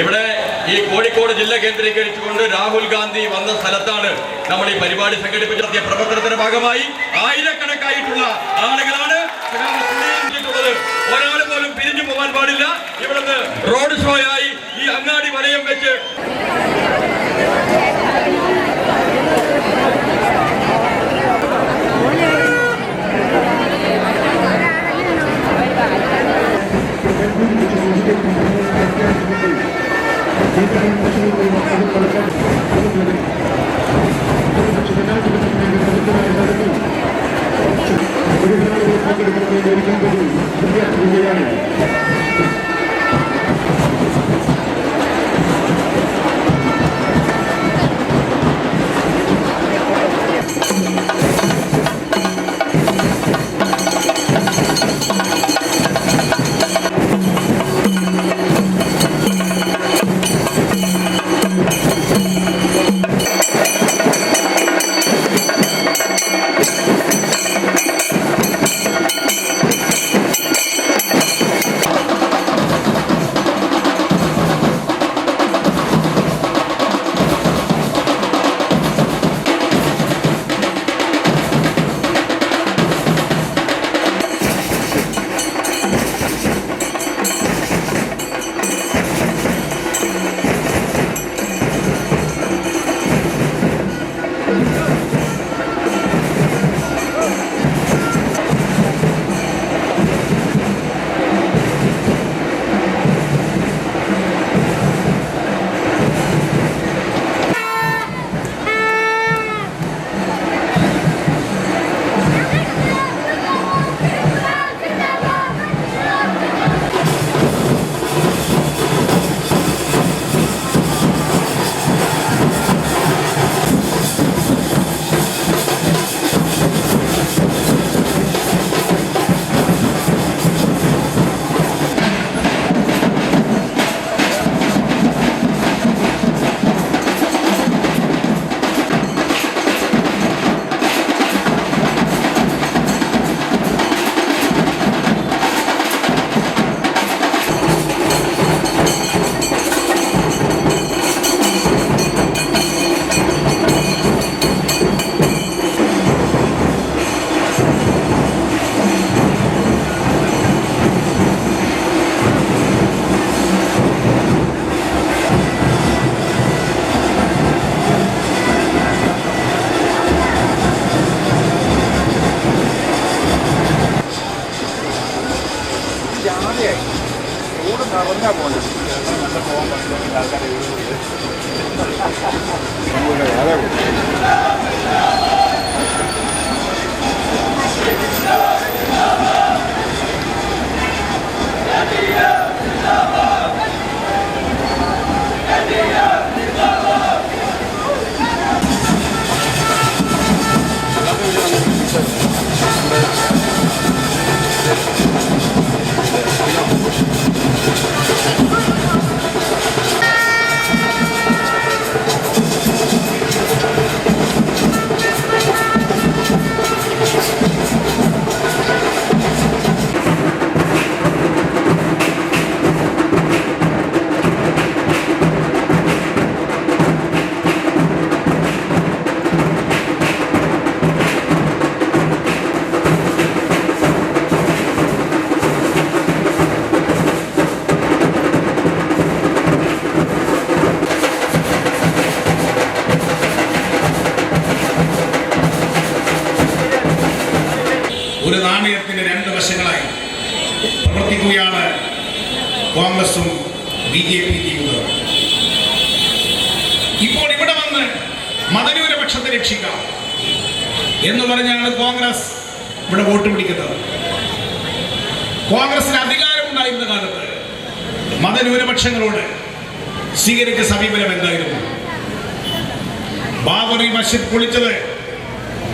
ഇവിടെ ഈ കോഴിക്കോട് ജില്ല കേന്ദ്രീകരിച്ചുകൊണ്ട് രാഹുൽ ഗാന്ധി വന്ന സ്ഥലത്താണ് നമ്മൾ ഈ പരിപാടി സംഘടിപ്പിച്ച നടത്തിയ പ്രവർത്തനത്തിന്റെ ഭാഗമായി ആയിരക്കണക്കായിട്ടുള്ള ആളുകളാണ് ഒരാൾ പോലും പിരിഞ്ഞു പോകാൻ പാടില്ല. ഇവിടുന്ന് റോഡ് ഷോയായി ഈ അങ്ങാടി വലയം വെച്ച് 抜けられない。എങ്ങനെയാ പോകുന്നത് ആൾക്കാരെ ഒരു നാണയത്തിന്റെ രണ്ട് വശങ്ങളായി പ്രവർത്തിക്കുകയാണ് കോൺഗ്രസും ബി ജെ പി ഇപ്പോൾ ഇവിടെ വന്ന് മതന്യൂനപക്ഷത്തെ രക്ഷിക്കാം എന്ന് പറഞ്ഞാണ് കോൺഗ്രസ് ഇവിടെ വോട്ട് പിടിക്കുന്നത്. കോൺഗ്രസിന് അധികാരമുണ്ടായിരുന്ന കാലത്ത് മതന്യൂനപക്ഷങ്ങളോട് സ്വീകരിച്ച സമീപനം എന്തായിരുന്നു? ബാബറി മസ്ജിദ് പൊളിച്ചത്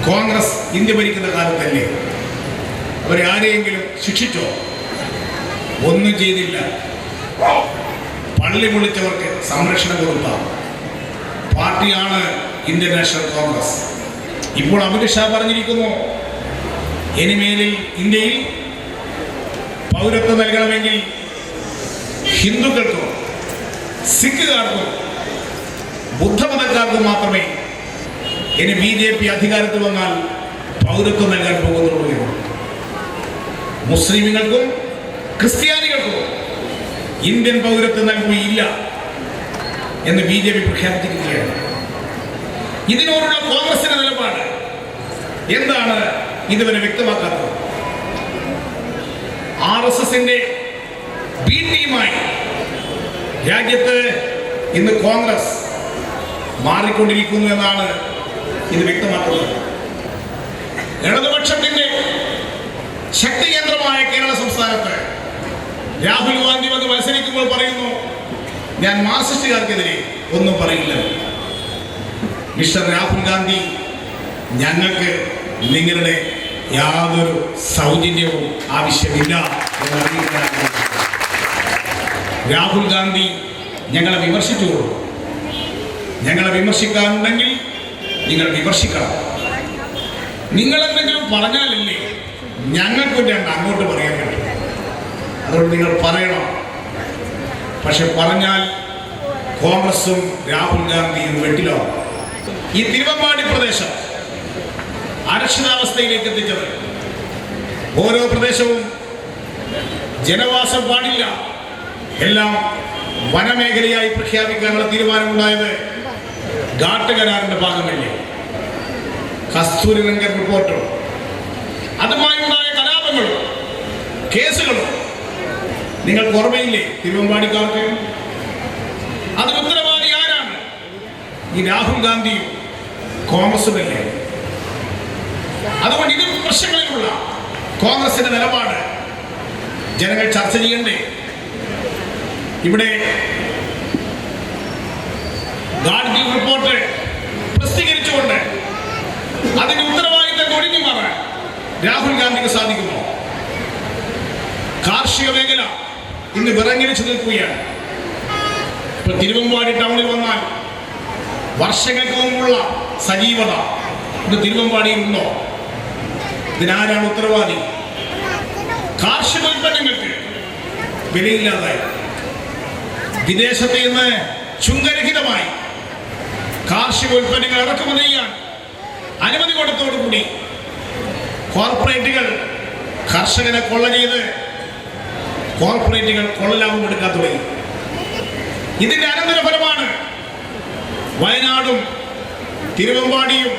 കോൺഗ്രസ് ഇന്ത്യ ഭരിക്കുന്ന കാലത്തല്ലേ? അവരെ ആരെയെങ്കിലും ശിക്ഷിച്ചോ? ഒന്നും ചെയ്തില്ല. പള്ളി പൊളിച്ചവർക്ക് സംരക്ഷണം കൊടുത്ത പാർട്ടിയാണ് ഇന്ത്യൻ നാഷണൽ കോൺഗ്രസ്. ഇപ്പോൾ അമിത്ഷാ പറഞ്ഞിരിക്കുന്നു ഇനിമേലിൽ ഇന്ത്യയിൽ പൗരത്വം നൽകണമെങ്കിൽ ഹിന്ദുക്കൾക്കും സിഖുകാർക്കും ബുദ്ധമതക്കാർക്കും മാത്രമേ ഇനി ബി ജെ പി അധികാരത്തിൽ വന്നാൽ പൗരത്വം നൽകാൻ പോകുന്നുള്ളൂ മുസ്ലിമുകൾക്കും ക്രിസ്ത്യാനികൾക്കും ഇന്ത്യൻ പൗരത്വം നൽകുകയില്ല എന്ന് ബി ജെ പി പ്രഖ്യാപിച്ചിരിക്കുകയാണ്. ഇതിനോടുള്ള കോൺഗ്രസിന്റെ നിലപാട് എന്താണ് ഇതുവരെ വ്യക്തമാക്കാത്തത്? ആർ എസ് എസിന്റെ ബി രാജ്യത്ത് ഇന്ന് കോൺഗ്രസ് മാറിക്കൊണ്ടിരിക്കുന്നു എന്നാണ് ഇത് വ്യക്തമാക്കുന്നത്. ഇടതുപക്ഷത്തിന്റെ ശക്തി കേന്ദ്രമായ കേരള സംസ്ഥാനത്ത് രാഹുൽ ഗാന്ധി വന്ന് മത്സരിക്കുമ്പോൾ പറയുന്നു ഞാൻ മാർക്സിസ്റ്റുകാർക്കെതിരെ ഒന്നും പറയില്ല. മിസ്റ്റർ രാഹുൽ ഗാന്ധി ഞങ്ങൾക്ക് നിങ്ങളുടെ യാതൊരു സൗജന്യവും ആവശ്യമില്ല എന്ന് അറിയിക്കാൻ രാഹുൽ ഗാന്ധി ഞങ്ങളെ വിമർശിച്ചുകൊള്ളൂ. ഞങ്ങളെ വിമർശിക്കാനുണ്ടെങ്കിൽ നിങ്ങൾ വിമർശിക്കണം. നിങ്ങൾ എന്തെങ്കിലും പറഞ്ഞാലല്ലേ ഞങ്ങൾക്കും രണ്ട് അങ്ങോട്ട് പറയാൻ പറ്റും. അതുകൊണ്ട് നിങ്ങൾ പറയണം. പക്ഷെ പറഞ്ഞാൽ കോൺഗ്രസും രാഹുൽ ഗാന്ധിയും വെട്ടിലോ? ഈ തിരുവമ്പാടി പ്രദേശം അരക്ഷിതാവസ്ഥയിലേക്ക് എത്തിച്ചത്. ഓരോ പ്രദേശവും ജനവാസം പാടില്ല. എല്ലാം വനമേഖലയായി പ്രഖ്യാപിക്കാനുള്ള തീരുമാനമുണ്ടായത് ഘാട്ട് കരാറിന്റെ ഭാഗമല്ലേ? കസ്തൂരി രംഗൻ റിപ്പോർട്ടും അതുമായി ഉണ്ടായ കലാപങ്ങളും കേസുകളും നിങ്ങൾ ഓർമ്മയില്ലേ? തിരുവമ്പാടിക്കാർക്ക്? അത് ഉത്തരവാദി ആരാണ്? ഈ രാഹുൽ ഗാന്ധിയും കോൺഗ്രസുമല്ലേ അതുകൊണ്ട് ഇതും പ്രശ്നങ്ങളിലുള്ള കോൺഗ്രസിന്റെ നിലപാട് ജനങ്ങൾ ചർച്ച ചെയ്യണ്ടേ? ഇവിടെ റിപ്പോർട്ട് പ്രസിദ്ധീകരിച്ചുകൊണ്ട് അതിന്റെ ഉത്തരവാദിത്തം ഒഴിഞ്ഞു മാറാൻ രാഹുൽ ഗാന്ധിക്ക് സാധിക്കുമോ? കാർഷിക മേഖല ഇന്ന് വിറങ്ങലിച്ചു നിൽക്കുകയാണ്. ഇപ്പൊ തിരുവമ്പാടി ടൗണിൽ വന്നാൽ വർഷങ്ങൾക്ക് മുമ്പുള്ള സജീവത ഇന്ന് തിരുവമ്പാടിയിൽ ഉണ്ടോ? ഇതിനാരാണ് ഉത്തരവാദി? കാർഷിക ഉൽപ്പന്നങ്ങൾക്ക് വിലയില്ലാതായി. വിദേശത്ത് നിന്ന് ചുങ്കരഹിതമായി കാർഷിക ഉൽപ്പന്നങ്ങൾ ഇറക്കുമതി ചെയ്യാൻ അനുമതി കൊടുത്തോടുകൂടി കോർപ്പറേറ്റുകൾ കർഷകനെ കൊള്ള ചെയ്ത് കോർപ്പറേറ്റുകൾ കൊള്ളലാഭം എടുക്കാൻ തുടങ്ങി. ഇതിന്റെ അനന്തരഫലമാണ് വയനാടും തിരുവമ്പാടിയും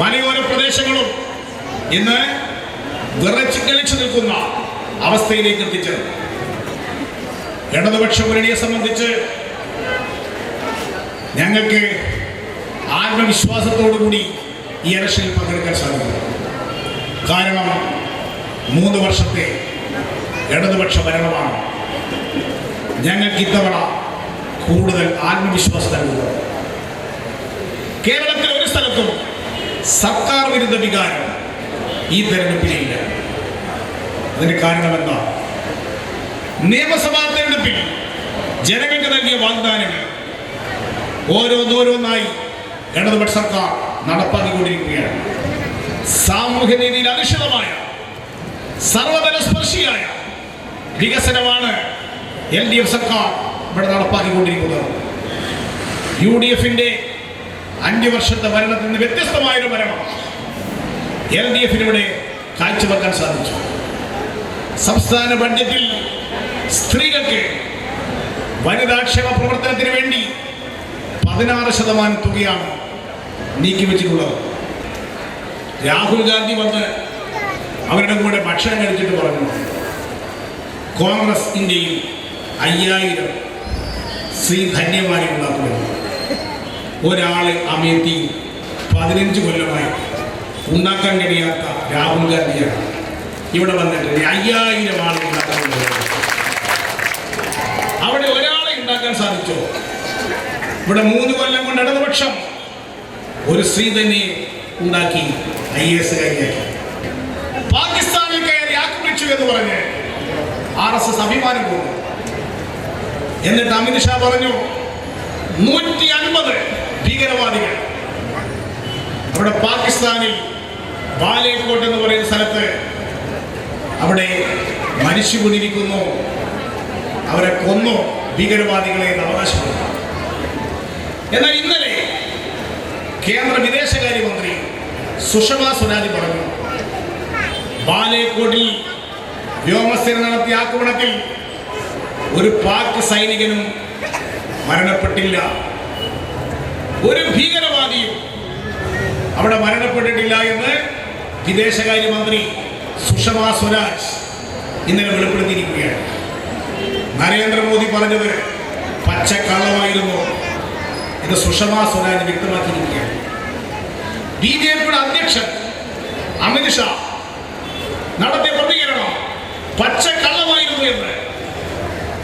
മലയോര പ്രദേശങ്ങളും ഇന്ന് വിറച്ച് കളിച്ചു നിൽക്കുന്ന അവസ്ഥയിലേക്ക് എത്തിച്ചത് ഇടതുപക്ഷ മുന്നണിയെ സംബന്ധിച്ച് ഞങ്ങൾക്ക് ആത്മവിശ്വാസത്തോടുകൂടി ഈ ഇലക്ഷനിൽ പങ്കെടുക്കാൻ സാധിക്കും കാരണം മൂന്ന് വർഷത്തെ ഇടതുപക്ഷ ഭരണമാണ്. ഞങ്ങൾക്ക് ഇത്തവണ കൂടുതൽ ആത്മവിശ്വാസം നൽകുന്നത് കേരളത്തിൽ ഒരു സ്ഥലത്തും സർക്കാർ വിരുദ്ധ വികാരം ഈ തെരഞ്ഞെടുപ്പിലില്ല. അതിന് കാരണം എന്താ? നിയമസഭാ തെരഞ്ഞെടുപ്പിൽ ജനങ്ങൾക്ക് നൽകിയ വാഗ്ദാനങ്ങൾ ഓരോന്നോരോന്നായി ഇടതുപക്ഷ സർക്കാർ നടപ്പാക്കിക്കൊണ്ടിരിക്കുകയാണ്. സാമൂഹ്യ നീതിയിൽ അധിഷ്ഠിതമായ സർവതല സ്പർശിയായ വികസനമാണ് എൽ ഡി എഫ് സർക്കാർ ഇവിടെ നടപ്പാക്കിക്കൊണ്ടിരിക്കുന്നത്. യു ഡി എഫിന്റെ അഞ്ചു വർഷത്തെ ഭരണത്തിൽ നിന്ന് വ്യത്യസ്തമായൊരു ഭരണം എൽ ഡി എഫിന് കാഴ്ചവെക്കാൻ സാധിച്ചു. സംസ്ഥാന ബഡ്ജറ്റിൽ സ്ത്രീകൾക്ക് വനിതാക്ഷേമ പ്രവർത്തനത്തിന് വേണ്ടി പതിനാറ് ശതമാനം തുകയാണ് നീക്കിവെച്ചിട്ടുള്ളത്. രാഹുൽ ഗാന്ധി വന്ന് അവരുടെ കൂടെ ഭക്ഷണം കഴിച്ചിട്ട് പറഞ്ഞു കോൺഗ്രസ് ഇന്ത്യയിൽ അയ്യായിരം സ്ത്രീ ധന്യമാരി ഉണ്ടാക്കുന്നു ഒരാൾ അമേത്തി പതിനഞ്ച് കൊല്ലമായി ഉണ്ടാക്കാൻ കഴിയാത്ത രാഹുൽ ഗാന്ധിയാണ്. ഇവിടെ വന്നിട്ട് അയ്യായിരം ആൾ ഉണ്ടാക്കാൻ അവിടെ ഒരാളെ ഉണ്ടാക്കാൻ സാധിച്ചോ? ഇവിടെ മൂന്ന് കൊല്ലം കൊണ്ട് ഇടതുപക്ഷം ഒരു സ്ത്രീ തന്നെ ഉണ്ടാക്കി ഐ എസ് കൈയാക്കി പാകിസ്ഥാനിൽ കയറി ആക്രമിച്ചു എന്ന് പറഞ്ഞ് ആർ എസ് എസ് അഭിമാനം പോകും എന്നിട്ട് അമിത്ഷാ പറഞ്ഞു നൂറ്റി അൻപത് ഭീകരവാദികൾ അവിടെ പാകിസ്ഥാനിൽ ബാലേക്കോട്ട് എന്ന് പറയുന്ന സ്ഥലത്ത് അവിടെ മനുഷ്യ കൊണ്ടിരിക്കുന്നു. അവരെ കൊന്നു ഭീകരവാദികളെ എന്ന് അവകാശപ്പെടുന്നു. എന്നാൽ ഇന്നലെ കേന്ദ്ര വിദേശകാര്യമന്ത്രി സുഷമ സ്വരാജ് പറഞ്ഞു ബാലേക്കോട്ടിൽ വ്യോമസേന നടത്തിയ ആക്രമണത്തിൽ ഒരു പാക് സൈനികനും മരണപ്പെട്ടില്ല. ഒരു ഭീകരവാദിയും അവിടെ മരണപ്പെട്ടിട്ടില്ല എന്ന് വിദേശകാര്യമന്ത്രി സുഷമ സ്വരാജ് ഇന്നലെ വെളിപ്പെടുത്തിയിരിക്കുകയാണ്. നരേന്ദ്രമോദി പറഞ്ഞത് പച്ചക്കള്ളമായിരുന്നു. ഇത് സുഷമാ സ്വരാജ് വ്യക്തമാക്കിയിരിക്കുകയാണ്. ബി ജെ പിയുടെ അധ്യക്ഷൻ അമിത്ഷാ നടത്തിയ പ്രതികരണം പച്ച കള്ളമായിരുന്നു എന്ന്.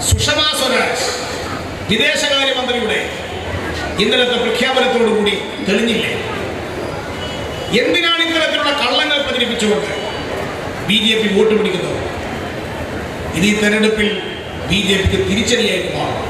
സുഷമാ സ്വരാജ് വിദേശകാര്യമന്ത്രിയുടെ ഇന്നലത്തെ പ്രഖ്യാപനത്തോടുകൂടി തെളിഞ്ഞില്ലേ? എന്തിനാണ് ഇത്തരത്തിലുള്ള കള്ളങ്ങൾ പ്രചരിപ്പിച്ചുകൊണ്ട് ബി ജെ പി വോട്ട് പിടിക്കുന്നത്? ഈ തെരഞ്ഞെടുപ്പിൽ ബി ജെ പിക്ക് തിരിച്ചടിയായിട്ട് മാറും.